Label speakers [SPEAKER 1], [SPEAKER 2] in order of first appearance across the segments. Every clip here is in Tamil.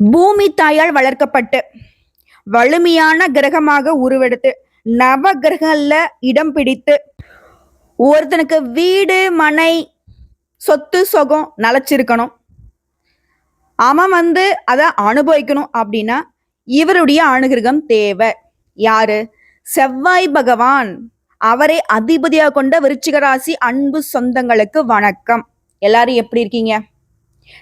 [SPEAKER 1] பூமி தாயால் வளர்க்கப்பட்டு வலிமையான கிரகமாக உருவெடுத்து நவ கிரகங்கள்ல இடம் பிடித்து ஒருத்தனுக்கு வீடு மனை சொத்து சொகம் நலச்சிருக்கணும். அவன் வந்து அதை அனுபவிக்கணும் அப்படின்னா இவருடைய அனுகிரகம் தேவை. யாரு? செவ்வாய் பகவான். அவரை அதிபதியாக கொண்ட விருச்சிக ராசி அன்பு சொந்தங்களுக்கு வணக்கம். எல்லாரும் எப்படி இருக்கீங்க?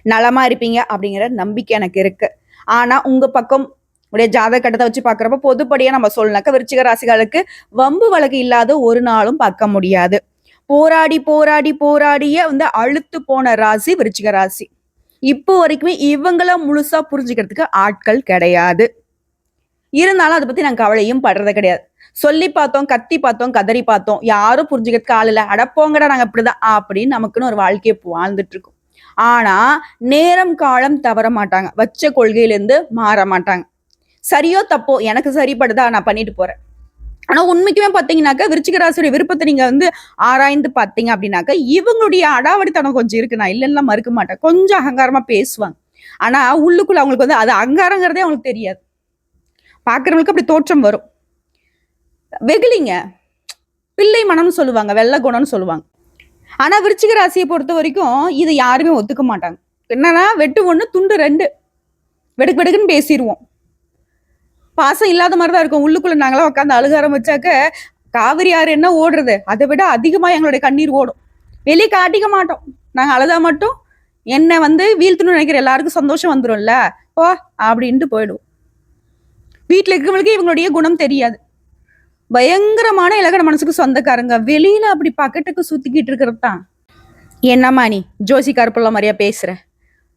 [SPEAKER 1] நலமா இருப்பீங்க அப்படிங்கிற நம்பிக்கை எனக்கு இருக்கு. ஆனா உங்க பக்கம் உடைய ஜாதக கட்டத்தை வச்சு பார்க்குறப்ப பொதுப்படியா நம்ம சொல்லனாக்க விருச்சிக ராசிகளுக்கு வம்பு வழக்கு இல்லாத ஒரு நாளும் பார்க்க முடியாது. போராடி போராடி போராடிய வந்து அழுத்து போன ராசி விருச்சிக ராசி. இப்போ வரைக்குமே இவங்கள முழுசா புரிஞ்சுக்கிறதுக்கு ஆட்கள் கிடையாது. இருந்தாலும் அதை பத்தி நான் கவலையும் படுறது கிடையாது. சொல்லி பார்த்தோம் கத்தி பார்த்தோம் கதறி பார்த்தோம். யாரும் புரிஞ்சுக்கிறதுக்கு ஆள் இல்லை. அடப்போங்கடா நாங்க இப்படிதான். அப்படின்னு நமக்குன்னு ஒரு வாழ்க்கையை வாழ்ந்துட்டு இருக்கோம். ஆனால் நேரம் காலம் தவற மாட்டாங்க. வச்ச கொள்கையிலேருந்து மாற மாட்டாங்க. சரியோ தப்போ எனக்கு சரிப்படுதா நான் பண்ணிட்டு போகிறேன் ஆனால் உண்மைக்குமே பார்த்தீங்கன்னாக்கா விருச்சிகராசியுடைய விருப்பத்தை நீங்கள் வந்து ஆராய்ந்து பார்த்தீங்க அப்படின்னாக்கா இவங்களுடைய அடாவடித்தனம் கொஞ்சம் இருக்கு. நான் இல்லைன்னா மறுக்க மாட்டேன். கொஞ்சம் அகங்காரமாக பேசுவாங்க. ஆனால் உள்ளுக்குள்ள அவங்களுக்கு வந்து அது அகங்காரங்கிறதே அவங்களுக்கு தெரியாது. பார்க்குறவங்களுக்கு அப்படி தோற்றம் வரும். வெகுளிங்க. பிள்ளை மனம்னு சொல்லுவாங்க. வெள்ளை குணம்னு சொல்லுவாங்க. ஆனா விருச்சிக ராசியை பொறுத்த வரைக்கும் இதை யாருமே ஒத்துக்க மாட்டாங்க. என்னன்னா வெட்டு ஒன்று துண்டு ரெண்டு. வெடுக்கு வெடுக்குன்னு பேசிடுவோம் பாசம் இல்லாத மாதிரி தான் இருக்கும். உள்ளுக்குள்ள நாங்களாம் உட்காந்து அழுக ஆரம்பிச்சாக்க காவிரி ஆறு என்ன ஓடுறது? அதை விட அதிகமா எங்களுடைய கண்ணீர் ஓடும். வெளியே காட்டிக்க மாட்டோம். நாங்கள் அழுதா மட்டும் என்னை வந்து வீழ்த்தணும்னு நினைக்கிற எல்லாருக்கும் சந்தோஷம் வந்துடும்ல ஓ அப்படின்ட்டு போயிடுவோம். வீட்டில் இருக்கிறவங்களுக்கு இவங்களுடைய குணம் தெரியாது. பயங்கரமான இலக்கண மனசுக்கு சொந்தக்காரங்க. வெளியில அப்படி பக்கத்துக்கு சுத்திக்கிட்டு இருக்கிறது தான் என்னம்மா நீ? ஜோசி கருப்புள்ள மாதிரியா பேசுற?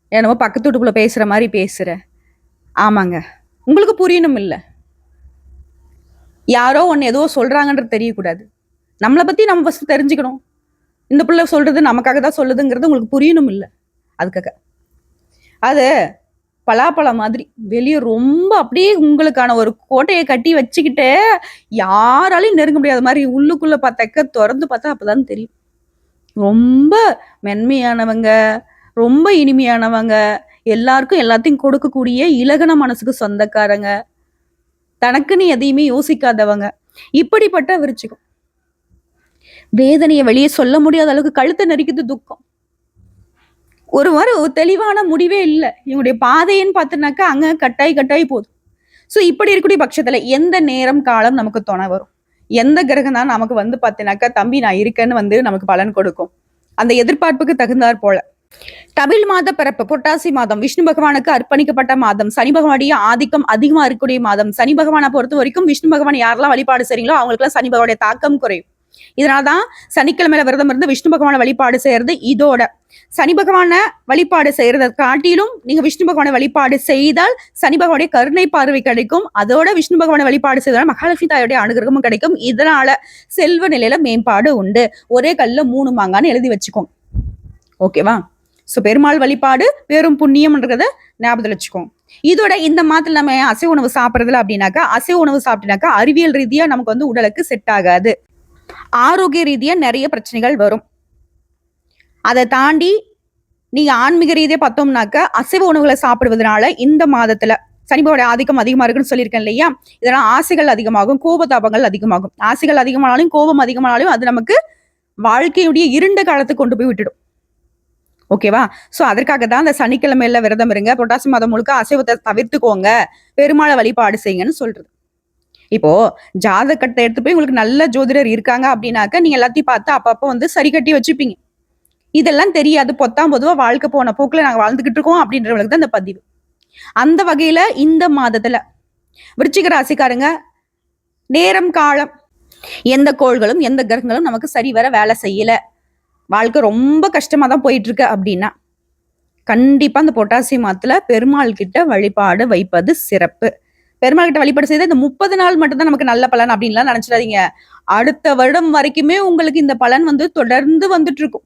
[SPEAKER 1] என்னமோ பக்கத்து வீட்டுக்குள்ள பேசுற மாதிரி பேசுற. ஆமாங்க. உங்களுக்கு புரியணும் இல்லை. யாரோ ஒன்று ஏதோ சொல்றாங்கன்றது தெரியக்கூடாது. நம்மளை பத்தி நம்ம ஃபஸ்ட்டு தெரிஞ்சுக்கணும். இந்த பிள்ளை சொல்றது நமக்காக தான் சொல்லுதுங்கிறது உங்களுக்கு புரியணும் இல்லை. அதுக்காக. அது பலாப்பழம் மாதிரி. வெளியே ரொம்ப அப்படியே உங்களுக்கான ஒரு கோட்டையை கட்டி வச்சுக்கிட்டு யாராலையும் நெருங்க முடியாத மாதிரி உள்ளுக்குள்ள பார்த்தாக்க திறந்து பார்த்தா அப்பதான் தெரியும். ரொம்ப மென்மையானவங்க ரொம்ப இனிமையானவங்க எல்லாருக்கும் எல்லாத்தையும் கொடுக்கக்கூடிய இலகன மனசுக்கு சொந்தக்காரங்க. தனக்குன்னு எதையுமே யோசிக்காதவங்க. இப்படிப்பட்ட விருச்சிகம். வேதனையை வெளியே சொல்ல முடியாத அளவுக்கு கழுத்தை நெறிக்குது துக்கம். ஒரு மாதிரி தெளிவான முடிவே இல்லை. இவங்களுடைய பாதைன்னு பார்த்தோன்னாக்கா அங்க கட்டாய் கட்டாய் போதும். ஸோ இப்படி இருக்கக்கூடிய பட்சத்துல எந்த நேரம் காலம் நமக்கு துணை வரும்? எந்த கிரகம் தான் நமக்கு வந்து பார்த்தீங்கன்னாக்கா தம்பி நான் இருக்கேன்னு வந்து நமக்கு பலன் கொடுக்கும். அந்த எதிர்பார்ப்புக்கு தகுந்தாற் போல. தமிழ் மாத பிறப்பு புரட்டாசி மாதம் விஷ்ணு பகவானுக்கு அர்ப்பணிக்கப்பட்ட மாதம் சனி பகவானுடைய ஆதிக்கம் அதிகமா இருக்கக்கூடிய மாதம் சனி பகவானை பொறுத்த வரைக்கும் விஷ்ணு பகவான் யாரெல்லாம் வழிபாடு செய்றீங்களோ அவங்களுக்குலாம் சனி பகவானுடைய தாக்கம் குறையும். இதனாலதான் சனிக்கிழமையில விரதம் இருந்து விஷ்ணு பகவான வழிபாடு செய்யறது இதோட. சனி பகவான வழிபாடு செய்யறதை காட்டிலும் நீங்க விஷ்ணு பகவானை வழிபாடு செய்தால் சனி பகவானுடைய கருணை பார்வை கிடைக்கும். அதோட விஷ்ணு பகவான வழிபாடு செய்தால் மகாலட்சுமி தாயோடைய அனுகிரகமும் கிடைக்கும். இதனால செல்வ நிலையில மேம்பாடு உண்டு. ஒரே கல்ல மூணு மாங்கான்னு எழுதி வச்சுக்கோங்க. ஓகேவா ஸோ பெருமாள் வழிபாடு பெரும் புண்ணியம்ன்றத ஞாபகத்தில் வச்சுக்கோங்க. இதோட இந்த மாதத்துல நம்ம அசைவ உணவு சாப்பிட்றதுல அப்படின்னாக்கா அசைவ உணவு சாப்பிட்டீங்கன்னாக்கா அறிவியல் ரீதியா நமக்கு வந்து உடலுக்கு செட் ஆகாது. ஆரோக்கிய ரீதியாக நிறைய பிரச்சனைகள் வரும். அதை தாண்டி நீங்க ஆன்மீக ரீதியாக பார்த்தோம்னாக்க அசைவ உணவுகளை சாப்பிடுவதனால இந்த மாதத்துல சனிபாவோட ஆதிக்கம் அதிகமா இருக்குன்னு சொல்லியிருக்கேன் இல்லையா? இதெல்லாம் ஆசைகள் அதிகமாகும் கோபதாபங்கள் அதிகமாகும். ஆசைகள் அதிகமானாலும் கோபம் அதிகமானாலும் அது நமக்கு வாழ்க்கையுடைய இருண்ட காலத்துக்கு கொண்டு போய் விட்டுடும். ஓகேவா ஸோ அதற்காக தான் அந்த சனிக்கிழமையில விரதம் இருங்க. புரட்டாசி மாதம் முழுக்க அசைவத்தை தவிர்த்துக்கோங்க. பெருமாளை வழிபாடு செய்யுங்கன்னு சொல்றது. இப்போ ஜாதகத்தை எடுத்து போய் உங்களுக்கு நல்ல ஜோதிடர் இருக்காங்க அப்படின்னாக்க நீங்க எல்லாத்தையும் பார்த்து அப்பப்போ வந்து சரி கட்டி வச்சுப்பீங்க. இதெல்லாம் தெரியாது. பொத்தாம் பொதுவாக வாழ்க்கை போன போக்கில் நாங்கள் வாழ்ந்துகிட்டு இருக்கோம் அப்படின்றவங்களுக்கு தான் இந்த பதிவு. அந்த வகையில இந்த மாதத்துல விருச்சிக ராசிக்காரங்க நேரம் காலம் எந்த கோள்களும் எந்த கிரகங்களும் நமக்கு சரி வர வேலை செய்யல. வாழ்க்கை ரொம்ப கஷ்டமா தான் போயிட்டு இருக்கு அப்படின்னா கண்டிப்பா அந்த பொட்டாசியம் மாத்துல பெருமாள் கிட்ட வழிபாடு வைப்பது சிறப்பு. பெருமாள் கிட்ட வழிபாடு செய்து இந்த முப்பது நாள் மட்டும்தான் நமக்கு நல்ல பலன் அப்படின்லாம் நினைச்சிடாதீங்க. அடுத்த வருடம் வரைக்குமே உங்களுக்கு இந்த பலன் வந்து தொடர்ந்து வந்துட்டு இருக்கும்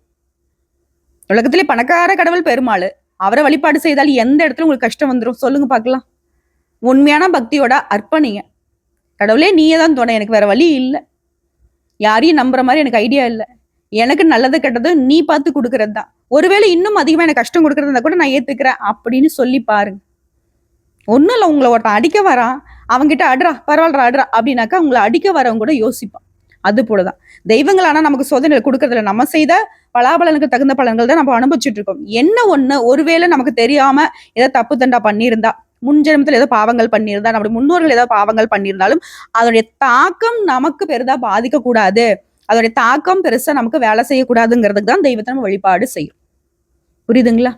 [SPEAKER 1] உலகத்திலே பணக்கார கடவுள் பெருமாள். அவரை வழிபாடு செய்தால் எந்த இடத்துல உங்களுக்கு கஷ்டம் வந்துடும் சொல்லுங்க பார்க்கலாம். உண்மையான பக்தியோட அர்ப்பணிங்க. கடவுளே நீயே தான் துணை. எனக்கு வேற வழி இல்லை. யாரையும் நம்புற மாதிரி எனக்கு ஐடியா இல்லை. எனக்கு நல்லது கெட்டது நீ பார்த்து கொடுக்கறது தான் ஒருவேளை இன்னும் அதிகமாக எனக்கு கஷ்டம் கொடுக்கறதா கூட நான் ஏத்துக்கிறேன் அப்படின்னு சொல்லி பாருங்க. ஒன்றும் இல்லை உங்களை ஒருத்தன் அடிக்க வரான். அவங்ககிட்ட அடுறா பரவாயில்ல அடுறா அப்படின்னாக்கா உங்களை அடிக்க வரவங்க கூட யோசிப்பான். அது போலதான். தெய்வங்கள் ஆனால் நமக்கு சோதனை கொடுக்கறதில்ல. நம்ம செய்த பலாபலனுக்கு தகுந்த பலன்கள் தான் நம்ம அனுபவிச்சுட்டு இருக்கோம் என்ன ஒன்று ஒருவேளை நமக்கு தெரியாம ஏதோ தப்பு தண்டா பண்ணியிருந்தா முன் ஏதோ பாவங்கள் பண்ணியிருந்தா நம்முடைய முன்னோர்கள் ஏதோ பாவங்கள் பண்ணியிருந்தாலும் அதனுடைய தாக்கம் நமக்கு பெரிதா பாதிக்கக்கூடாது. அதோடைய தாக்கம் பெருசா நமக்கு வேலை செய்யக்கூடாதுங்கிறதுக்கு தான் தெய்வத்தை நம்ம வழிபாடு செய்யும் புரியுதுங்களா?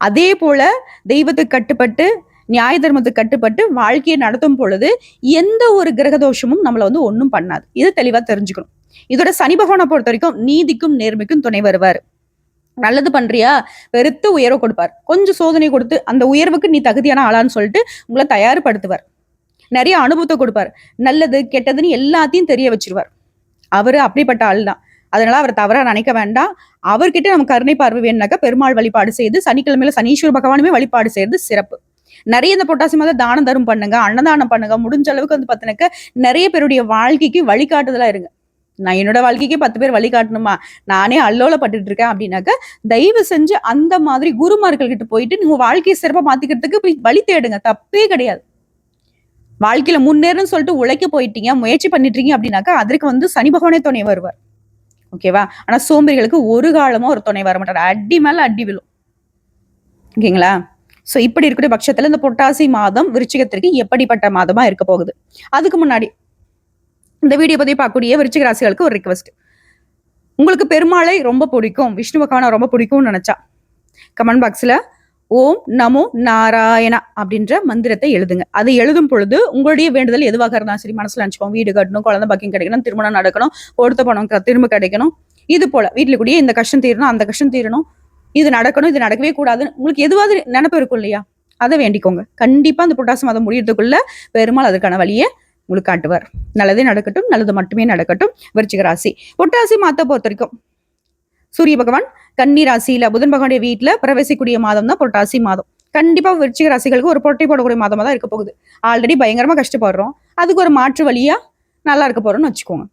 [SPEAKER 1] அதே போல தெய்வத்துக்கு கட்டுப்பட்டு நியாய தர்மத்துக்கு கட்டுப்பட்டு வாழ்க்கையை நடத்தும் பொழுது எந்த ஒரு கிரக தோஷமும் நம்மளை வந்து ஒன்றும் பண்ணாது. இது தெளிவாக தெரிஞ்சுக்கணும். இதோட சனி பகவானை பொறுத்த வரைக்கும் நீதிக்கும் நேர்மைக்கும் துணை வருவார். நல்லது பண்றியா? வெறுத்த உயர்வு கொடுப்பார். கொஞ்சம் சோதனை கொடுத்து அந்த உயர்வுக்கு நீ தகுதியான ஆளான்னு சொல்லிட்டு உங்களை தயார்படுத்துவார். நிறைய அனுபவத்தை கொடுப்பார். நல்லது கெட்டதுன்னு எல்லாத்தையும் தெரிய வச்சிருவார். அவரு அப்படிப்பட்ட ஆள் தான் அதனால அவர் தவறா நினைக்க வேண்டாம். அவர்கிட்ட நம்ம கருணை பார்வை வேணுனாக்கா பெருமாள் வழிபாடு செய்து சனிக்கிழமையில சனீஸ்வர பகவானுமே வழிபாடு செய்யறது சிறப்பு. நிறைய இந்த பொட்டாசி மாதம் தானம் தரும் பண்ணுங்க அன்னதானம் பண்ணுங்க முடிஞ்ச அளவுக்கு வந்து பார்த்தீங்கன்னாக்க நிறைய பேருடைய வாழ்க்கைக்கு வழிகாட்டுதலாக இருங்க. நான் என்னோட வாழ்க்கைக்கே பத்து பேர் வழிகாட்டணுமா நானே அல்லோல பட்டுட்டு இருக்கேன் அப்படின்னாக்க தயவு செஞ்சு அந்த மாதிரி குருமார்கள் கிட்ட போயிட்டு நீங்க வாழ்க்கையை சிறப்பாக மாத்திக்கிறதுக்கு போய் வழி தேடுங்க. தப்பே கிடையாது. வாழ்க்கையில முன்னேறுன்னு சொல்லிட்டு உழைக்க போயிட்டீங்க முயற்சி பண்ணிட்டீங்க அப்படின்னாக்கா அதற்கு வந்து சனி பகவானே துணை வருவார். ஓகேவா ஆனா சோம்பேறிகளுக்கு ஒரு காலமும் ஒரு துணை வர மாட்டார். அடி மேல அடி விழும். ஓகேங்களா சோ இப்படி இருக்கக்கூடிய பட்சத்துல இந்த புரட்டாசி மாதம் விருச்சிகத்திற்கு எப்படிப்பட்ட மாதமா இருக்க போகுது? அதுக்கு முன்னாடி இந்த வீடியோ பற்றி பார்க்கக்கூடிய விருச்சிக ராசிகளுக்கு ஒரு ரிக்வெஸ்ட் உங்களுக்கு பெருமாளை ரொம்ப பிடிக்கும் விஷ்ணு பகவானை ரொம்ப பிடிக்கும்னு நினைச்சா கமெண்ட் பாக்ஸ்ல ஓம் நமோ நாராயணா அப்படின்ற மந்திரத்தை எழுதுங்க. அதை எழுதும் பொழுது உங்களுடைய வேண்டுதல் எதுவாக இருந்தாலும் சரி மனசுல நினச்சிப்போம் வீடு கட்டணும் குழந்தை பாக்கியம் கிடைக்கணும் திருமணம் நடக்கணும் கொடுத்த பணம் திரும்ப கிடைக்கணும். இது போல வீட்டில் கூடிய இந்த கஷ்டம் தீரணும் அந்த கஷ்டம் தீரணும். இது நடக்கணும் இது நடக்கவே கூடாதுன்னு உங்களுக்கு எதுவாவது நினைப்பு இருக்கும் இல்லையா? அதை வேண்டிக்கோங்க. கண்டிப்பாக அந்த புரட்டாசி மாதம் முடியறதுக்குள்ள பெருமாள் அதற்கான வழியை உங்களுக்கு காட்டுவார். நல்லதே நடக்கட்டும் நல்லது மட்டுமே நடக்கட்டும். விருச்சிக ராசி. புரட்டாசி மாதத்தை பொறுத்த வரைக்கும் சூரிய பகவான் கன்னி ராசியில புதன் பகவானுடைய வீட்டில் பிரவேசிக்கூடிய மாதம் தான் புரட்டாசி மாதம். கண்டிப்பா விருச்சிக ராசிகளுக்கு ஒரு பொட்டை போடக்கூடிய மாதமாக தான் இருக்க போகுது. ஆல்ரெடி பயங்கரமா கஷ்டப்படுறோம். அதுக்கு ஒரு மாற்று வழியா நல்லா இருக்க போறோம்னு வச்சுக்கோங்க.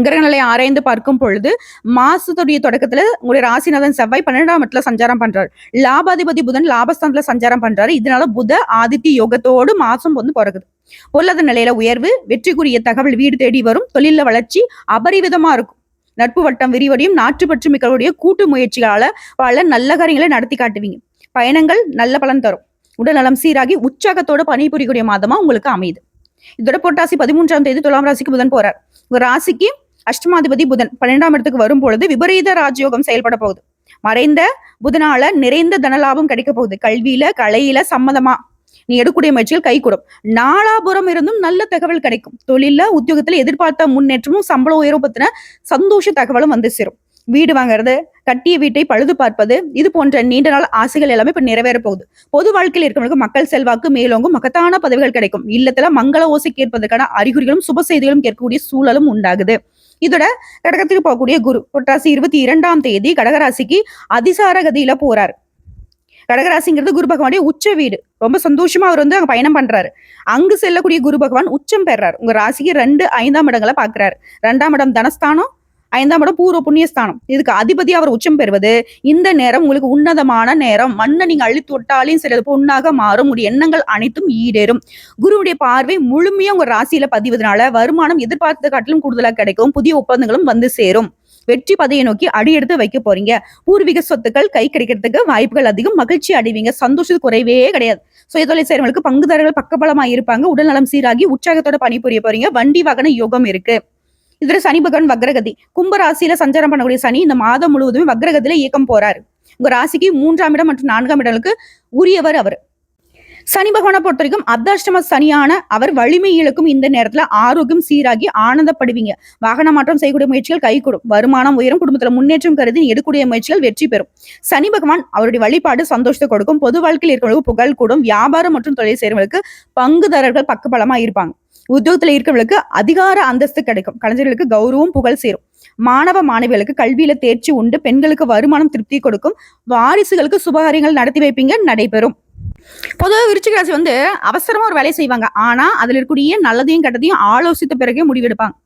[SPEAKER 1] கிரகநிலை ஆராய்ந்து பார்க்கும் பொழுது மாசத்துடைய தொடக்கத்துல உங்களுடைய ராசிநாதன் செவ்வாய் பன்னெண்டாம் இடத்துல சஞ்சாரம் பண்றாரு. லாபாதிபதி புதன் லாபஸ்தானத்துல சஞ்சாரம் பண்றாரு. இதனால புத ஆதித்ய யோகத்தோடு மாசம் வந்து பிறகுது பொருளாதார நிலையில உயர்வு வெற்றிக்குரிய தகவல் வீடு தேடி வரும் தொழில வளர்ச்சி அபரிவிதமா இருக்கும். நட்பு வட்டம் விரிவடையும் நாட்டுப்பற்று மிக்கவருடைய கூட்டு முயற்சிகளால பல நல்ல காரியங்களை நடத்தி காட்டுவீங்க. பயணங்கள் நல்ல பலன் தரும். உடல்நலம் சீராகி உற்சாகத்தோட பணிபுரியக்கூடிய மாதமா உங்களுக்கு அமையுது. இதோட பொட்டாசி பதிமூன்றாம் தேதி துலாம் ராசிக்கு புதன் போறார். உங்க ராசிக்கு அஷ்டமாதிபதி புதன் பன்னெண்டாம் இடத்துக்கு வரும் பொழுது விபரீத ராஜயோகம் செயல்பட போகுது. மறைந்த புதனால நிறைந்த தனலாபம் கிடைக்க போகுது. கல்வியில கலையில சம்மதமா நீ எடுக்கக்கூடிய முயற்சிகள் கைகூடும் நாலாபுரம் இருந்தும் நல்ல தகவல் கிடைக்கும். தொழில உத்தியோகத்துல எதிர்பார்த்த முன்னேற்றமும் சம்பள உயர்வு பத்தின சந்தோஷ தகவலும் வந்து சேரும். வீடு வாங்குறது கட்டிய வீட்டை பழுது பார்ப்பது இது போன்ற நீண்ட நாள் ஆசைகள் எல்லாமே இப்ப நிறைவேற போகுது. பொது வாழ்க்கையில் இருக்கிறவங்களுக்கு மக்கள் செல்வாக்கு மேலோங்கும் மகத்தான பதவிகள் கிடைக்கும். இல்லத்துல மங்கள ஓசை கேட்பதற்கான அறிகுறிகளும் சுப செய்திகளும் கேட்கக்கூடிய சூழலும் உண்டாகுது. இதோட கடகத்துக்கு போகக்கூடிய குரு புரட்டாசி இருபத்தி இரண்டாம் தேதி கடகராசிக்கு அதிசார கதியில போறாரு. கடகராசிங்கிறது குரு பகவானுடைய உச்ச வீடு. ரொம்ப சந்தோஷமா அவர் வந்து அங்க பயணம் பண்றாரு. அங்கு செல்லக்கூடிய குரு பகவான் உச்சம் பெறாரு. உங்க ராசிக்கு ரெண்டு ஐந்தாம் இடங்களை பாக்குறாரு ரெண்டாம் இடம் தனஸ்தானம் ஐந்தாம் இடம் பூர்வ புண்ணியஸ்தானம். இதுக்கு அதிபதி அவர் உச்சம் பெறுவது. இந்த நேரம் உங்களுக்கு உன்னதமான நேரம். மண்ணை நீங்க அழித்து விட்டாலையும் சரி அது பொண்ணாக மாறும். உங்களுடைய எண்ணங்கள் அனைத்தும் ஈடேறும். குருவுடைய பார்வை முழுமையா உங்க ராசியில பதிவதனால வருமானம் எதிர்பார்த்ததை காட்டிலும் கூடுதலாக கிடைக்கும். புதிய ஒப்பந்தங்களும் வந்து சேரும். வெற்றி பதையை நோக்கி அடியெடுத்து வைக்க போறீங்க. பூர்வீக சொத்துக்கள் கை கிடைக்கிறதுக்கு வாய்ப்புகள் அதிகம். மகிழ்ச்சி அடைவீங்க. சந்தோஷத்து குறைவே கிடையாது. சுயதொழில் செய்கிறவங்களுக்கு பங்குதாரர்கள் பக்கபலமா இருப்பாங்க உடல்நலம் சீராகி உற்சாகத்தோட பணிபுரிய போறீங்க. வண்டி வாகன யோகம் இருக்கு. இதுல சனி பகவான் வக்ரகதி. கும்ப ராசியில சஞ்சாரம் பண்ணக்கூடிய சனி இந்த மாதம் முழுவதுமே வக்ரகதியில இயக்கம் போறாரு. உங்க ராசிக்கு மூன்றாம் இடம் மற்றும் நான்காம் இடங்களுக்கு உரியவர் அவர். சனி பகவானை பொறுத்த வரைக்கும் அர்த்தாஷ்டம சனியான அவர் வலிமை இழக்கும் இந்த நேரத்துல ஆரோக்கியம் சீராகி ஆனந்தப்படுவீங்க. வாகன மாற்றம் செய்யக்கூடிய முயற்சிகள் கைகூடும் வருமானம் உயரும். குடும்பத்துல முன்னேற்றம் கருதி எடுக்கக்கூடிய முயற்சிகள் வெற்றி பெறும். சனி பகவான் அவருடைய வழிபாடு சந்தோஷத்தை கொடுக்கும். பொது வாழ்க்கையில் இருக்கிறவங்களுக்கு புகழ் கூடும். வியாபாரம் மற்றும் தொழில் செய்றவங்களுக்கு பங்குதாரர்கள் பக்கபலமா இருப்பாங்க. உத்தியோகத்துல இருக்கிறவங்களுக்கு அதிகார அந்தஸ்து கிடைக்கும். கலைஞர்களுக்கு கௌரவம் புகழ் சேரும். மாணவ மாணவிகளுக்கு கல்வியில தேர்ச்சி உண்டு. பெண்களுக்கு வருமானம் திருப்தி கொடுக்கும். வாரிசுகளுக்கு சுபகாரியங்கள் நடத்தி வைப்பீங்க. நடைபெறும். பொதுவாக விருச்சிக ராசி வந்து அவசரமா ஒரு வேலையை செய்வாங்க. ஆனா அதுல இருக்கக்கூடிய நல்லதையும் கெட்டதையும் ஆலோசித்த பிறகே முடிவெடுப்பாங்க.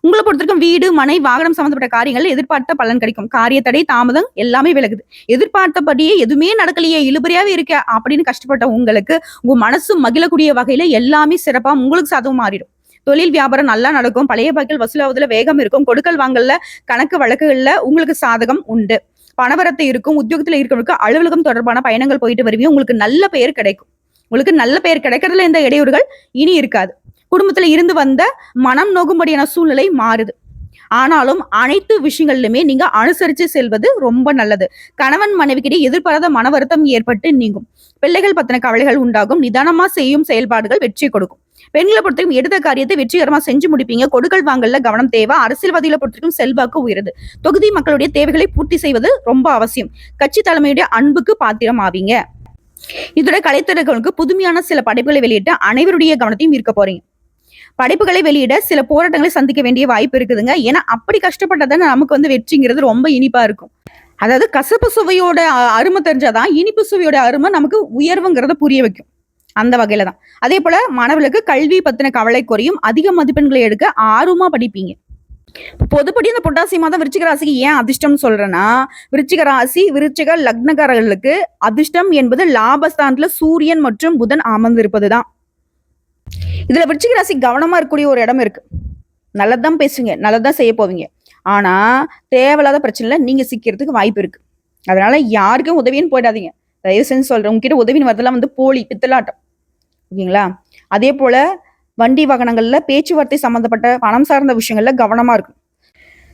[SPEAKER 1] உங்களை பொறுத்தவரைக்கும் வீடு மனை வாகனம் சம்பந்தப்பட்ட காரியங்கள் எதிர்பார்த்த பலன் கிடைக்கும். காரிய தடை தாமதம் எல்லாமே விலகுது. எதிர்பார்த்தபடியே எதுவுமே நடக்கலையே இழுபறியாவே இருக்க அப்படின்னு கஷ்டப்பட்ட உங்களுக்கு உங்க மனசு மகிழக்கூடிய வகையில எல்லாமே சிறப்பா உங்களுக்கு சாதகம் மாறிடும். தொழில் வியாபாரம் நல்லா நடக்கும். பழைய பாக்கில் வசூலாவதுல வேகம் இருக்கும். கொடுக்கல் வாங்கல கணக்கு வழக்குகள்ல உங்களுக்கு சாதகம் உண்டு. பணவரத்து இருக்கும் உத்தியோகத்தில் இருக்கிறவங்களுக்கு அலுவலகம் தொடர்பான பயணங்கள் போயிட்டு வருவீங்க. உங்களுக்கு நல்ல பெயர் கிடைக்கும். உங்களுக்கு நல்ல பெயர் கிடைக்கிறதுல எந்த இடையூறுகள் இனி இருக்காது. குடும்பத்துல இருந்து வந்த மனம் நோகும்படியான சூழ்நிலை மாறுது. ஆனாலும் அனைத்து விஷயங்களிலுமே நீங்க அனுசரிச்சு செல்வது ரொம்ப நல்லது. கணவன் மனைவிக்கிடையே எதிர்பாராத மன வருத்தம் ஏற்பட்டு நீங்கும். பிள்ளைகள் பத்தின கவலைகள் உண்டாகும். நிதானமா செய்யும் செயல்பாடுகள் வெற்றி கொடுக்கும். பெண்களை பொறுத்தவரைக்கும் எடுத்த காரியத்தை வெற்றிகரமா செஞ்சு முடிப்பீங்க. கொடுக்கல் வாங்கல கவனம் தேவை. அரசியல்வாதிகளை பொறுத்தவரைக்கும் செல்வாக்கு உயருது. தொகுதி மக்களுடைய தேவைகளை பூர்த்தி செய்வது ரொம்ப அவசியம். கட்சி தலைமையுடைய அன்புக்கு பாத்திரம் ஆவீங்க இதோட கலைத்திறர்களுக்கு புதுமையான சில படைப்புகளை வெளியிட்டு அனைவருடைய கவனத்தையும் ஈர்க்க போறீங்க. படைப்புகளை வெளியிட சில போராட்டங்களை சந்திக்க வேண்டிய வாய்ப்பு இருக்குதுங்க. ஏன்னா அப்படி கஷ்டப்பட்டதான நமக்கு வந்து வெற்றிங்கிறது ரொம்ப இனிப்பா இருக்கும். அதாவது கசப்பு சுவையோட அருமை தெரிஞ்சாதான் இனிப்பு சுவையோட அருமை நமக்கு உயர்வுங்கிறத புரிய வைக்கும். அந்த வகையில தான். அதே போல மாணவர்களுக்கு கல்வி பத்தின கவலை குறையும் அதிக மதிப்பெண்களை எடுக்க ஆர்வமா படிப்பீங்க. பொதுப்படி இந்த புட்டாசி மாதம் விருச்சிக ராசிக்கு ஏன் அதிர்ஷ்டம்னு சொல்றேன்னா விருச்சிக ராசி விருச்சிக லக்னக்காரர்களுக்கு அதிர்ஷ்டம் என்பது லாபஸ்தானத்துல சூரியன் மற்றும் புதன் அமர்ந்திருப்பதுதான். இதுல விருச்சிக ராசி கவனமா இருக்கக்கூடிய ஒரு இடம் இருக்கு. நல்லதான் பேசுங்க. நல்லதான் செய்ய போவீங்க. ஆனால் தேவையில்லாத பிரச்சனையில் நீங்கள் சிக்கிறதுக்கு வாய்ப்பு இருக்குது அதனால் யாருக்கும் உதவின்னு போயிடாதீங்க. தயவு செஞ்சு சொல்கிறேன் உங்ககிட்ட உதவின்னு வரதெல்லாம் வந்து போலி பித்தலாட்டம். ஓகேங்களா? அதே போல் வண்டி வாகனங்களில் பேச்சுவார்த்தை சம்மந்தப்பட்ட பணம் சார்ந்த விஷயங்களில் கவனமாக இருக்கும்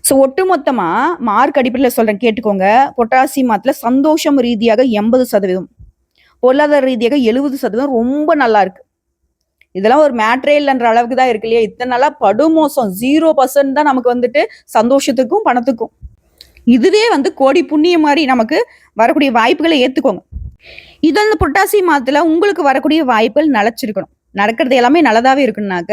[SPEAKER 1] ஸோ ஒட்டுமொத்தமாக மார்க் அடிப்படையில் சொல்கிறேன் கேட்டுக்கோங்க. பொட்டாசி மாத்தில் சந்தோஷம் ரீதியாக எண்பது சதவீதம். பொருளாதார ரீதியாக எழுபது சதவீதம் ரொம்ப நல்லா இருக்கு. இதெல்லாம் ஒரு மேட்ரே இல்லைன்ற அளவுக்கு தான் இருக்கு இல்லையா? இத்தனை நாளாக படுமோசம் ஜீரோ பர்சன்ட் தான் நமக்கு வந்துட்டு சந்தோஷத்துக்கும் பணத்துக்கும். இதுவே வந்து கோடி புண்ணியம் மாதிரி நமக்கு வரக்கூடிய வாய்ப்புகளை ஏற்றுக்கோங்க இது அந்த புட்டாசி மாதத்தில் உங்களுக்கு வரக்கூடிய வாய்ப்புகள் நிலச்சிருக்கணும். நடக்கிறது எல்லாமே நல்லதாகவே இருக்குனாக்க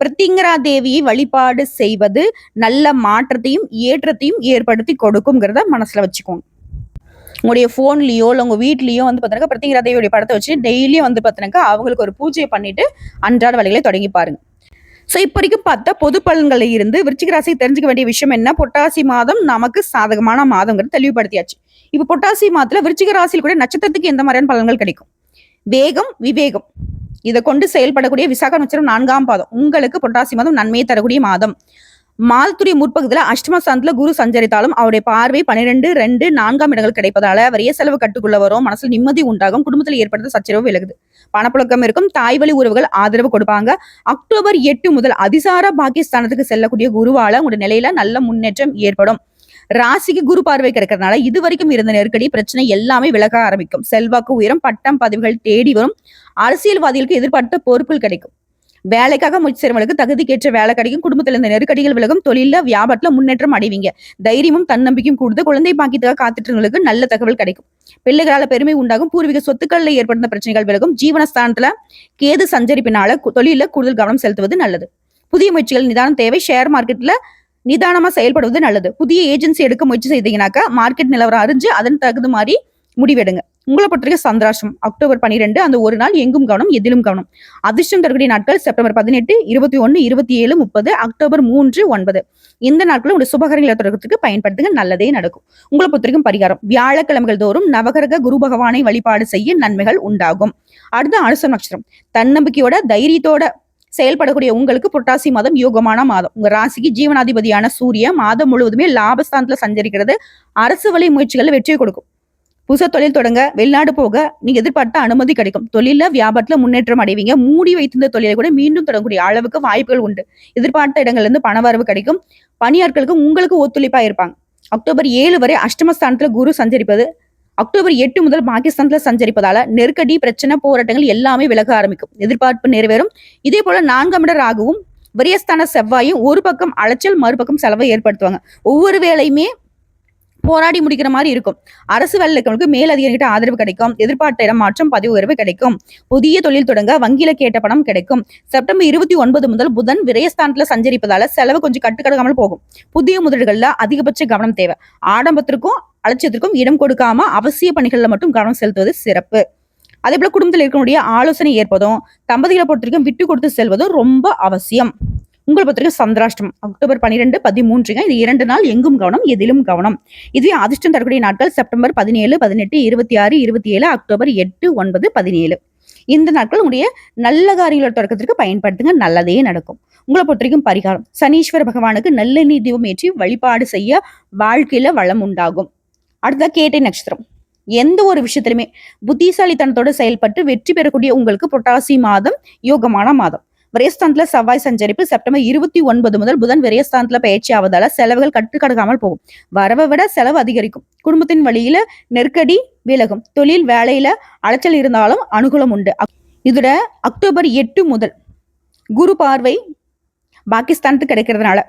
[SPEAKER 1] பிரத்திங்கரா தேவியை வழிபாடு செய்வது நல்ல மாற்றத்தையும் ஏற்றத்தையும் ஏற்படுத்தி கொடுக்குங்கிறத மனசில் வச்சுக்கோங்க. உங்களுடைய ஃபோன்லேயோ இல்லை உங்கள் வீட்லேயோ வந்து பார்த்தீங்கன்னா பிரத்திங்கரா தேவியோடைய படத்தை வச்சு டெய்லியும் வந்து பார்த்தீங்கன்னா அவங்களுக்கு ஒரு பூஜையை பண்ணிட்டு அன்றாட வழிகளை தொடங்கி பாருங்க. ஸோ இப்போ வரைக்கும் பார்த்தா பொது பலன்களில் இருந்து விருச்சிக ராசி தெரிஞ்சுக்க வேண்டிய விஷயம் என்ன? பொட்டாசி மாதம் நமக்கு சாதகமான மாதங்கிறது தெளிவுபடுத்தியாச்சு. இப்போ பொட்டாசி மாதத்தில் விருச்சிக ராசியில் கூட நட்சத்திரத்துக்கு எந்த மாதிரியான பலன்கள் கிடைக்கும்? வேகம் விவேகம். இதை கொண்டு செயல்படக்கூடிய விசாக நட்சத்திரம் நான்காம் பாதம். உங்களுக்கு பொட்டாசி மாதம் நன்மையை தரக்கூடிய மாதம். மாதத்துடைய முற்பகுதியில் அஷ்டமஸ்தானத்துல குரு சஞ்சரித்தாலும் அவருடைய பார்வை பன்னிரெண்டு ரெண்டு நான்காம் இடங்கள் கிடைப்பதால வரிய செலவு கட்டுக்குள்ள வரும்? மனசில் நிம்மதி உண்டாகும். குடும்பத்தில் ஏற்படுத்த சச்சரவு விலகுது. பணப்புழக்கம் இருக்கும். தாய் வழி உறவுகள் ஆதரவு கொடுப்பாங்க. அக்டோபர் எட்டு முதல் அதிசார பாகிஸ்தானத்துக்கு செல்லக்கூடிய குருவால உங்களுடைய நிலையில நல்ல முன்னேற்றம் ஏற்படும். ராசிக்கு குரு பார்வை கிடைக்கிறதுனால இது வரைக்கும் இருந்த நெருக்கடி பிரச்சனை எல்லாமே விலக ஆரம்பிக்கும். செல்வாக்கு உயரம். பட்டம் பதவிகள் தேடி வரும். அரசியல்வாதிகளுக்கு எதிர்பார்த்த பொறுப்புகள் கிடைக்கும். வேலைக்காக முயற்சி செய்றவங்களுக்கு தகுதிக்கேற்ற வேலை கிடைக்கும் குடும்பத்துல இருந்த நெருக்கடிகள் விலகும் தொழில வியாபாரத்துல முன்னேற்றம் அடைவீங்க. தைரியமும் தன்னம்பிக்கையும் கூடுது. குழந்தை பாக்கியத்துக்காக காத்துட்டுங்களுக்கு நல்ல தகவல் கிடைக்கும். பிள்ளைகளால பெருமை உண்டாகும். பூர்வீக சொத்துக்களில் ஏற்படுத்த பிரச்சனைகள் விலகும். ஜீவனஸ்தானத்துல கேது சஞ்சரிப்பினால தொழில கூடுதல் கவனம் செலுத்துவது நல்லது. புதிய முயற்சிகள் நிதானம் தேவை. ஷேர் மார்க்கெட்ல நிதானமா செயல்படுவது நல்லது. புதிய ஏஜென்சி எடுக்க முயற்சி செய்தீங்கன்னாக்கா மார்க்கெட் நிலவரம் அறிஞ்சு அதன் தகுந்த மாதிரி முடிவெடுங்க. உங்களை பொறுத்தவரைக்கும் சந்திராஷ்டம் அக்டோபர் பன்னிரெண்டு அந்த ஒரு நாள் எங்கும் கவனம் எதிலும் கவனம். அதிர்ஷ்டம் தரக்கூடிய நாட்கள் செப்டம்பர் பதினெட்டு இருபத்தி ஒன்னு இருபத்தி ஏழு முப்பது அக்டோபர் மூன்று ஒன்பது. இந்த நாட்களும் உங்களுடைய சுபகரங்களை தொடர்றதுக்கு பயன்படுத்துங்க நல்லதே நடக்கும். உங்களை பொறுத்தவரைக்கும் பரிகாரம். வியாழக்கிழமைகள் தோறும் நவகிரக குரு பகவானை வழிபாடு செய்ய நன்மைகள் உண்டாகும். அடுத்த அனுசம் நட்சத்திரம். தன்னம்பிக்கையோட தைரியத்தோட செயல்படக்கூடிய உங்களுக்கு புரட்டாசி மாதம் யோகமான மாதம். உங்க ராசிக்கு ஜீவனாதிபதியான சூரிய மாதம் முழுவதுமே லாபஸ்தானத்துல சஞ்சரிக்கிறது. அரசு வழி முயற்சிகளில் வெற்றியை கொடுக்கும். புதுசா தொழில் தொடங்க வெளிநாடு போக நீங்க எதிர்பார்த்த அனுமதி கிடைக்கும். தொழில வியாபாரத்துல முன்னேற்றம் அடைவீங்க. மூடி வைத்திருந்த தொழிலை கூட மீண்டும் தொடங்கக்கூடிய அளவுக்கு வாய்ப்புகள் உண்டு. எதிர்பார்த்த இடங்கள்ல இருந்து பணவரவு கிடைக்கும். பணியாட்களுக்கு உங்களுக்கு ஒத்துழைப்பா இருப்பாங்க. அக்டோபர் ஏழு வரை அஷ்டமஸ்தானத்துல குரு சஞ்சரிப்பது அக்டோபர் எட்டு முதல் பாகிஸ்தான்ல சஞ்சரிப்பதால நெருக்கடி பிரச்சனை போராட்டங்கள் எல்லாமே விலக ஆரம்பிக்கும். எதிர்பார்ப்பு நிறைவேறும். இதே போல நான்காம் இட ராகுவும் விரியஸ்தான செவ்வாயும் ஒரு பக்கம் அலைச்சல் மறுபக்கம் செலவை ஏற்படுத்துவாங்க. ஒவ்வொரு வேலையுமே போராடி முடிக்கிற மாதிரி இருக்கும். அரசு வேலைகளுக்கு மேலதிகாரிகிட்ட ஆதரவு கிடைக்கும். எதிர்பார்த்த இடம் மாற்றம் பதிவு உயர்வு கிடைக்கும். புதிய தொழில் தொடங்க வங்கியில கேட்ட பணம் கிடைக்கும். செப்டம்பர் இருபத்தி ஒன்பது முதல் புதன் விரயஸ்தானத்துல சஞ்சரிப்பதால செலவு கொஞ்சம் கட்டுக்கடங்காமல் போகும். புதிய முதலீடுகள்ல அதிகபட்ச கவனம் தேவை. ஆடம்பத்திற்கும் அலட்சியத்திற்கும் இடம் கொடுக்காம அவசிய பணிகளில் மட்டும் கவனம் செலுத்துவது சிறப்பு. அதே போல குடும்பத்தில் இருக்கக்கூடிய ஆலோசனை ஏற்பதும் தம்பதிகளை பொறுத்தவரைக்கும் விட்டு கொடுத்து செல்வதும் ரொம்ப அவசியம். உங்களை பொறுத்தவரைக்கும் சந்திராஷ்டமம். அக்டோபர் பன்னிரெண்டு பதிமூன்றுங்க. இது இரண்டு நாள் எங்கும் கவனம் எதிலும் கவனம். இதுவே அதிர்ஷ்டம் தரக்கூடிய நாட்கள் செப்டம்பர் பதினேழு பதினெட்டு இருபத்தி ஆறு இருபத்தி ஏழு அக்டோபர் எட்டு ஒன்பது பதினேழு. இந்த நாட்கள் உங்களுடைய நல்ல காரியங்களோட தொடக்கத்திற்கு பயன்படுத்துங்க. நல்லதே நடக்கும். உங்களை பொறுத்த வரைக்கும் பரிகாரம். சனீஸ்வர பகவானுக்கு நல்லெண்ணெய் தீபம் ஏற்றி வழிபாடு செய்ய வாழ்க்கையில வளம் உண்டாகும். அடுத்த கேட்டை நட்சத்திரம். எந்த ஒரு விஷயத்திலுமே புத்திசாலித்தனத்தோடு செயல்பட்டு வெற்றி பெறக்கூடிய உங்களுக்கு புரட்டாசி மாதம் யோகமான மாதம். விரயஸ்தானத்துல செவ்வாய் சஞ்சரிப்பு செப்டம்பர் இருபத்தி ஒன்பது முதல் புதன் விரயஸ்தானத்துல பயிற்சி ஆவதால செலவுகள் கட்டுக்கடக்காமல் போகும். வரவை விட செலவு அதிகரிக்கும். குடும்பத்தின் வழியில நெருக்கடி விலகும். தொழில் வேலையில அலைச்சல் இருந்தாலும் அனுகூலம் உண்டு. இதோட அக்டோபர் எட்டு முதல் குரு பார்வை பாகிஸ்தானுக்கு கிடைக்கிறதுனால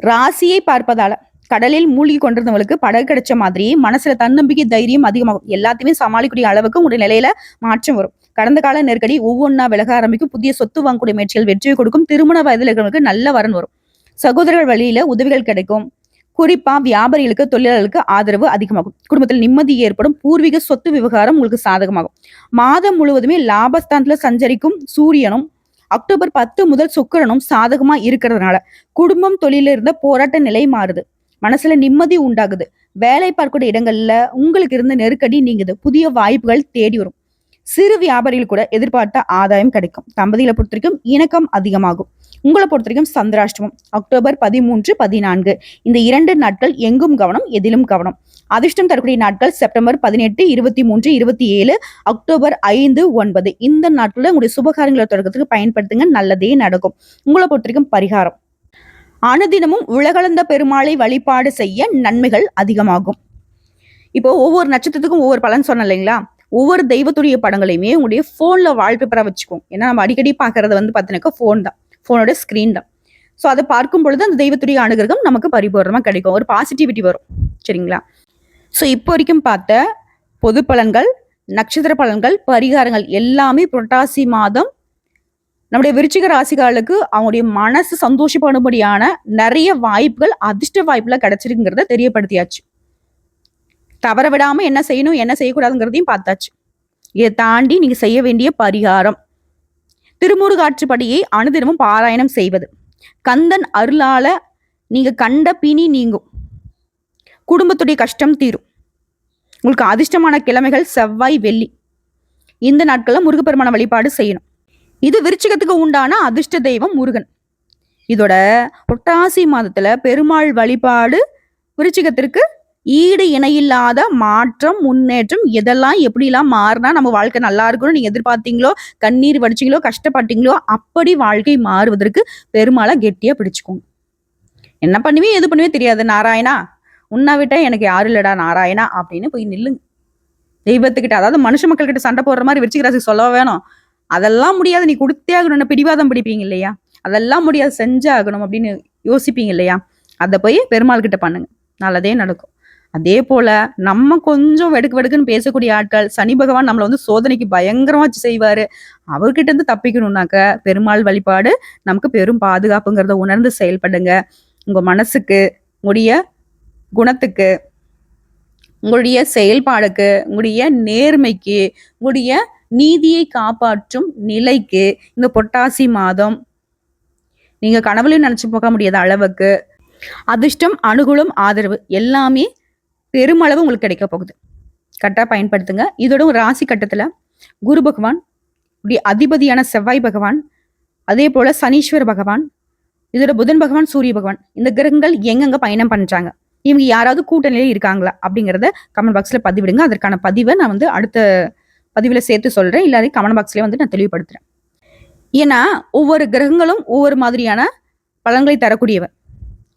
[SPEAKER 1] ராசியை பார்ப்பதால கடலில் மூழ்கி கொண்டிருந்தவங்களுக்கு படகு கிடைச்ச மாதிரி மனசுல தன்னம்பிக்கை தைரியம் அதிகமாகும். எல்லாத்தையுமே சமாளிக்கக்கூடிய அளவுக்கு உங்களுடைய நிலையில மாற்றம் வரும். கடந்த கால நெருக்கடி ஒவ்வொன்றா விலக ஆரம்பிக்கும். புதிய சொத்து வாங்கக்கூடிய முயற்சிகள் வெற்றியை கொடுக்கும். திருமண வயதில் இருக்கிறவங்களுக்கு நல்ல வரன் வரும். சகோதரர்கள் வழியில உதவிகள் கிடைக்கும். குறிப்பா வியாபாரிகளுக்கு தொழிலாளர்களுக்கு ஆதரவு அதிகமாகும். குடும்பத்தில் நிம்மதி ஏற்படும். பூர்வீக சொத்து விவகாரம் உங்களுக்கு சாதகமாகும். மாதம் முழுவதுமே லாபஸ்தானத்துல சஞ்சரிக்கும் சூரியனும் அக்டோபர் பத்து முதல் சுக்கரனும் சாதகமா இருக்கிறதுனால குடும்பம் தொழில இருந்த போராட்ட நிலை மாறுது. மனசுல நிம்மதி உண்டாகுது. வேலை பார்க்கக்கூடிய இடங்கள்ல உங்களுக்கு இருந்த நெருக்கடி நீங்குது. புதிய வாய்ப்புகள் தேடி வரும். சிறு வியாபாரிகள் கூட எதிர்பார்த்த ஆதாயம் கிடைக்கும். தம்பதியில பொறுத்த வரைக்கும் இணக்கம் அதிகமாகும். உங்களை பொறுத்த வரைக்கும் சந்திராஷ்டமம் அக்டோபர் பதிமூன்று பதினான்கு. இந்த இரண்டு நாட்கள் எங்கும் கவனம் எதிலும் கவனம். அதிர்ஷ்டம் தரக்கூடிய நாட்கள் செப்டம்பர் பதினெட்டு இருபத்தி மூன்று இருபத்தி ஏழு அக்டோபர் ஐந்து ஒன்பது. இந்த நாட்களில் உங்களுடைய சுபகாரியங்களை தொடக்கத்துக்கு பயன்படுத்துங்க நல்லதே நடக்கும். உங்களை பொறுத்த வரைக்கும் பரிகாரம். அனுதினமும் உலகளந்த பெருமாளை வழிபாடு செய்ய நன்மைகள் அதிகமாகும். இப்போ ஒவ்வொரு நட்சத்திரத்துக்கும் ஒவ்வொரு பலன் சொன்னேன் இல்லைங்களா? ஒவ்வொரு தெய்வத்துடைய படங்களையுமே உங்களுடைய ஃபோனில் வால்பேப்பராக வச்சுக்கோங்க ஏன்னா நம்ம அடிக்கடி பார்க்கறது வந்து பார்த்தீங்கன்னாக்கா ஃபோன் தான். ஃபோனோட ஸ்க்ரீன் தான். ஸோ அதை பார்க்கும் பொழுது அந்த தெய்வத்துடைய அனுகிரகம் நமக்கு பரிபூர்ணமாக கிடைக்கும். ஒரு பாசிட்டிவிட்டி வரும். சரிங்களா? ஸோ இப்போ வரைக்கும் பார்த்த பொது பலன்கள் நட்சத்திர பலன்கள் பரிகாரங்கள் எல்லாமே புரட்டாசி மாதம் நம்முடைய விருச்சிக ராசிகாலுக்கு அவங்களுடைய மனசு சந்தோஷப்படும்படியான நிறைய வாய்ப்புகள் அதிர்ஷ்ட வாய்ப்புல கிடைச்சிருக்குங்கிறத தெரியப்படுத்தியாச்சு. தவற விடாமல் என்ன செய்யணும் என்ன செய்யக்கூடாதுங்கிறதையும் பார்த்தாச்சு. இதை தாண்டி நீங்கள் செய்ய வேண்டிய பரிகாரம். திருமுருகாற்றுப்படியை அனுதினமும் பாராயணம் செய்வது. கந்தன் அருளால நீங்கள் கண்ட பிணி நீங்கும். குடும்பத்துடைய கஷ்டம் தீரும். உங்களுக்கு அதிர்ஷ்டமான கிழமைகள் செவ்வாய் வெள்ளி. இந்த நாட்களில் முருகப்பெருமான வழிபாடு செய்யணும். இது விருச்சிகத்துக்கு உண்டான அதிர்ஷ்ட தெய்வம் முருகன். இதோட புரட்டாசி மாதத்தில் பெருமாள் வழிபாடு விருச்சிகத்திற்கு ஈடு இணையில்லாத மாற்றம் முன்னேற்றம் எதெல்லாம் எப்படிலாம் மாறினா நம்ம வாழ்க்கை நல்லா இருக்கணும் நீங்க எதிர்பார்த்தீங்களோ கண்ணீர் வடிச்சீங்களோ கஷ்டப்பட்டீங்களோ அப்படி வாழ்க்கை மாறுவதற்கு பெருமாளை கெட்டியா பிடிச்சுக்கோங்க. என்ன பண்ணுவே எது பண்ணுவே தெரியாது. நாராயணா உன்னை விட்டா எனக்கு யாரும் இல்லடா நாராயணா அப்படின்னு போய் நில்லுங்க. தெய்வத்துக்கிட்ட அதாவது மனுஷ மக்கள்கிட்ட சண்டை போடுற மாதிரி விருச்சிக ராசி சொல்ல வேணும். அதெல்லாம் முடியாது. நீ கொடுத்தே ஆகணும்னு பிடிவாதம் பிடிப்பீங்க இல்லையா? அதெல்லாம் முடியாது. செஞ்சே ஆகணும் அப்படின்னு யோசிப்பீங்க இல்லையா? அதை போய் பெருமாள் கிட்ட பண்ணுங்க. நல்லதே நடக்கும். அதே போல நம்ம கொஞ்சம் வெடுக்கு வெடுக்குன்னு பேசக்கூடிய ஆட்கள் சனி பகவான் நம்மளை வந்து சோதனைக்கு பயங்கரமா வச்சு செய்வாரு. அவர்கிட்ட இருந்து தப்பிக்கணும்னாக்க பெருமாள் வழிபாடு நமக்கு பெரும் பாதுகாப்புங்கிறத உணர்ந்து செயல்படுங்க. உங்க மனசுக்கு உங்களுடைய குணத்துக்கு உங்களுடைய செயல்பாடுக்கு உங்களுடைய நேர்மைக்கு உங்களுடைய நீதியை காப்பாற்றும் நிலைக்கு இந்த பொட்டாசி மாதம் நீங்க கனவுலையும் நினைச்சு போக முடியாத அளவுக்கு அதிர்ஷ்டம் அனுகூலம் ஆதரவு எல்லாமே பெருமளவு உங்களுக்கு கிடைக்க போகுது. கரெக்டாக பயன்படுத்துங்க. இதோட ஒரு ராசி கட்டத்தில் குரு பகவான் இப்படி அதிபதியான செவ்வாய் பகவான் அதே போல சனீஸ்வர பகவான் இதோட புதன் பகவான் சூரிய பகவான் இந்த கிரகங்கள் எங்கெங்க பயணம் பண்ணுறாங்க இவங்க யாராவது கூட்டணியில் இருக்காங்களா? அப்படிங்கிறத கமெண்ட் பாக்ஸில் பதிவிடுங்க. அதற்கான பதிவை நான் வந்து அடுத்த பதிவில் சேர்த்து சொல்கிறேன் இல்லாத கமெண்ட் பாக்ஸ்லேயே வந்து நான் தெளிவுபடுத்துகிறேன் ஏன்னா ஒவ்வொரு கிரகங்களும் ஒவ்வொரு மாதிரியான பலன்களை தரக்கூடியவன்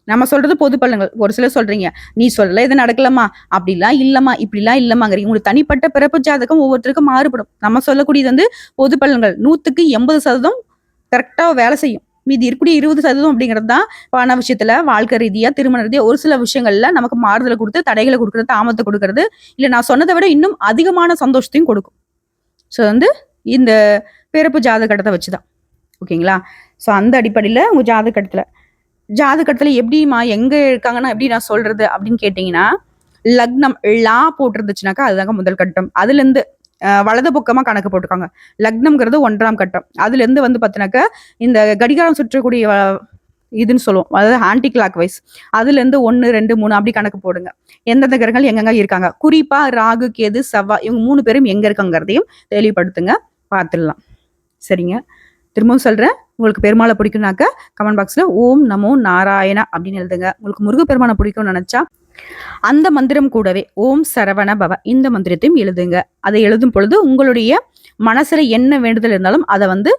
[SPEAKER 1] நம்ம சொல்றது பொது பள்ளங்கள் ஒரு சிலர் சொல்றீங்க நீ சொல்லல இது நடக்கலமா அப்படிலாம் இல்லம்மா இப்படிலாம் இல்லம்மாங்கிறீங்க. உங்களுக்கு தனிப்பட்ட பிறப்பு ஜாதகம் ஒவ்வொருத்தருக்கும் மாறுபடும். நம்ம சொல்லக்கூடியது வந்து பொது பள்ளங்கள் நூத்துக்கு எண்பது சதவீதம் கரெக்டா வேலை செய்யும். மீதி இருக்கக்கூடிய இருபது சதவீதம் அப்படிங்கிறது தான் பண விஷயத்துல வாழ்க்கை ரீதியா திருமண ரீதியா ஒரு சில விஷயங்கள்ல நமக்கு மாறுதலை கொடுத்து தடைகளை கொடுக்கறது தாமதத்தை கொடுக்கறது. இல்ல நான் சொன்னதை விட இன்னும் அதிகமான சந்தோஷத்தையும் கொடுக்கும். ஸோ வந்து இந்த பிறப்பு ஜாதகத்தை வச்சுதான். ஓகேங்களா? ஸோ அந்த அடிப்படையில் உங்கள் ஜாதகத்தில் ஜாதகத்தில் எப்படிமா எங்கே இருக்காங்கன்னா எப்படி நான் சொல்றது அப்படின்னு கேட்டிங்கன்னா லக்னம் லா போட்டிருந்துச்சுனாக்கா அதுதாங்க முதல் கட்டம். அதுலேருந்து வலது பக்கமாக கணக்கு போட்டுக்கோங்க லக்னம்ங்கிறது ஒன்றாம் கட்டம். அதுலேருந்து வந்து பார்த்தினாக்கா இந்த கடிகாரம் சுற்றக்கூடிய இதுன்னு சொல்லுவோம். அதாவது ஆன்டி கிளாக் வைஸ் அதுலேருந்து ஒன்று ரெண்டு மூணு அப்படி கணக்கு போடுங்க. எந்தெந்த கிரகங்கள் எங்கெங்க இருக்காங்க. குறிப்பாக ராகு கேது செவ்வாய் இவங்க மூணு பேரும் எங்கே இருக்காங்கிறதையும் தெளிவுபடுத்துங்க. பார்த்துடலாம். சரிங்க. திரும்பவும் சொல்கிறேன் உங்களுக்கு பெருமாளை பிடிக்கும்னாக்க கமெண்ட் பாக்ஸில் ஓம் நமோ நாராயணா அப்படின்னு எழுதுங்க. உங்களுக்கு முருகப்பெருமானை பிடிக்கும்னு நினச்சா அந்த மந்திரம் கூடவே ஓம் சரவண பவ இந்த மந்திரத்தையும் எழுதுங்க. அதை எழுதும் பொழுது உங்களுடைய மனசில் என்ன வேண்டுதல் இருந்தாலும் அதை வந்து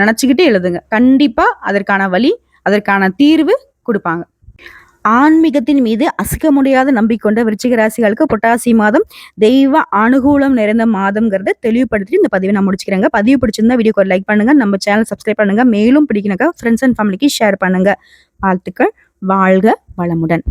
[SPEAKER 1] நினச்சிக்கிட்டே எழுதுங்க. கண்டிப்பாக அதற்கான வழி அதற்கான தீர்வு கொடுப்பாங்க. ஆன்மீகத்தின் மீது அசைக்க முடியாத நம்பிக்கொண்ட விருச்சிக ராசிகளுக்கு பொட்டாசி மாதம் தெய்வ அனுகூலம் நிறைந்த மாதம்ங்கிறத தெளிவுபடுத்தி இந்த பதிவை நான் முடிச்சுக்கிறேங்க. பதிவு பிடிச்சிருந்தா வீடியோக்கு லைக் பண்ணுங்க. நம்ம சேனல் சப்ஸ்கிரைப் பண்ணுங்க. மேலும் பிடிக்கணக்கா ஃப்ரெண்ட்ஸ் அண்ட் ஃபேமிலிக்கு ஷேர் பண்ணுங்க. வாழ்த்துக்கள். வாழ்க வளமுடன்.